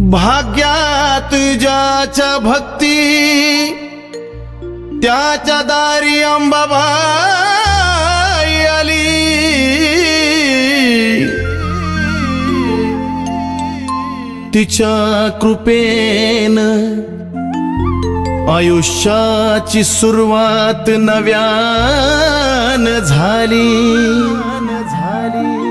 भाग्यात ज्याच्या भक्ती त्याच्या दारी अंबाबाई आली. तिच्या कृपेन आयुष्याची सुरुवात नव्यान झाली. झाली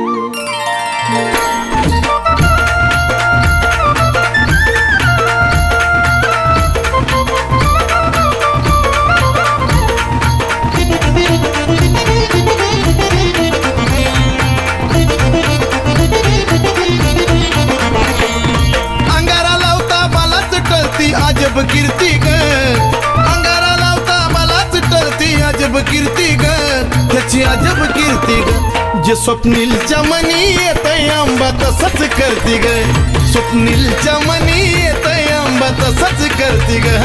अजब कीर्ती ग. अंगारा लावता मलाच टळती अजब कीर्ती ग. त्याची अजब कीर्ती ग. जे स्वप्नीलच्या मनी येत आंबा तसंच करती ग. स्वप्नीलच्या मनी येत आंबा तसंच करती ग.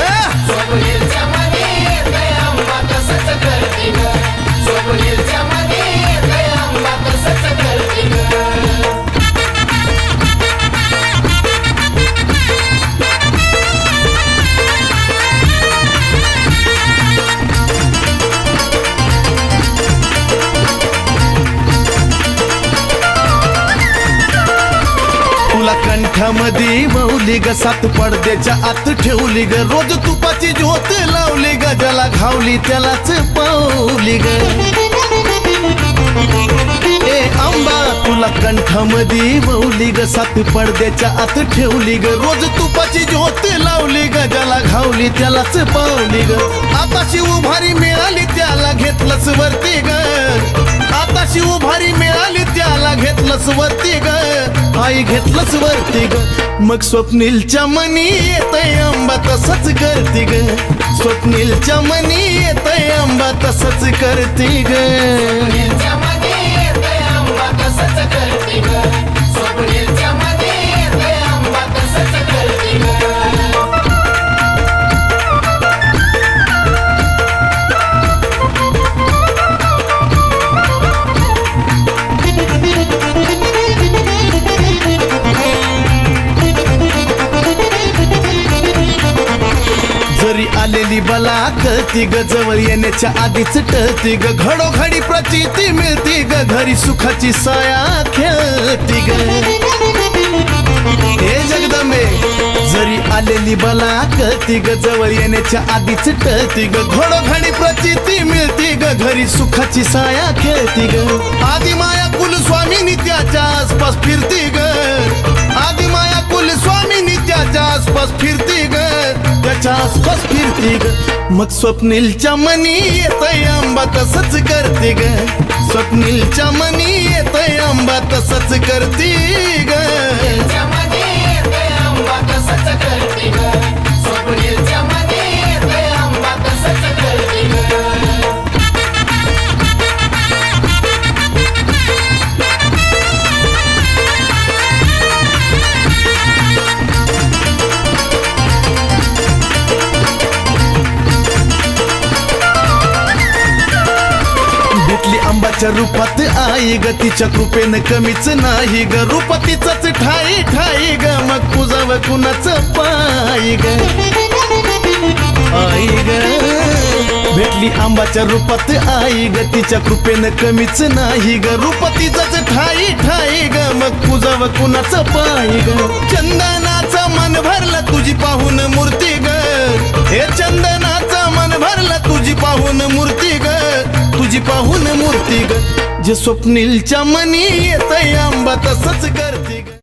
कंठामध्ये मौली ग सात पडद्याच्या आत ठेवली ग. रोज तुपाची ज्योत लावली ग. ज्याला घावली त्यालाच पावली ग. ए आंबा तुला कंठामध्ये मौली ग. सात पडद्याच्या आत ठेवली ग. रोज तुपाची ज्योत लावली ग. ज्याला घावली त्यालाच पावली ग. आताशी उभारी मिळाली त्याला घेतलंच वरती ग. आताशी उभारी मिळाली त्याला घेतलंच वरती ग. आई घेतलंच वरती ग. मग स्वप्नीलच्या मनी येतय आंबा तसंच करते ग. स्वप्नीलच्या मनी येतय आंबा तसंच करते ग. घरी आलेली बला कळती ग जवळ येण्याच्या आधीच टळती ग घडोघडी प्रचिती मिळती ग घरी सुखाची साया खेळती ग. हे जगदंबे जरी आलेली बला कळती ग जवळ येण्याच्या आधीच टळती ग घडोघडी प्रचिती मिळती ग घरी सुखाची साया खेळती ग. आदि माया कुल स्वामीनी त्याच्या आसपास फिरती ग. आदि माया कुल स्वामीनी त्याच्या आसपास फिरती ग. त्याच्या आसपास फिरती ग. मग स्वप्नीलच्या मनी येतय आंबा तसच करते ग. स्वप्नीलच्या मनी येतय आंबा तसच करते. तिच्या रूपात आई ग तिच्या कृपेनं कमीच नाही ग. रूप तिचंच ठाई ठाई ग. मग तुझाव कुणाच पायी ग? आई ग. भेटली आंबाच्या रूपात आई ग तिच्या कृपेनं कमीच नाही ग. रूप तिचंच ठाई ठाई ग. मग तुझाव कुणाच पायी ग? चंदनाचं मन भरलं तुझी पाहून मूर्ती ग. हे चंदनाचा मन भरलं तुझी पाहून मूर्ती ग. जे स्वप्नीलच्या मनी येत आंबा तसंच करते ग.